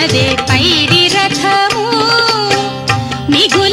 పైరి రథము మిగులు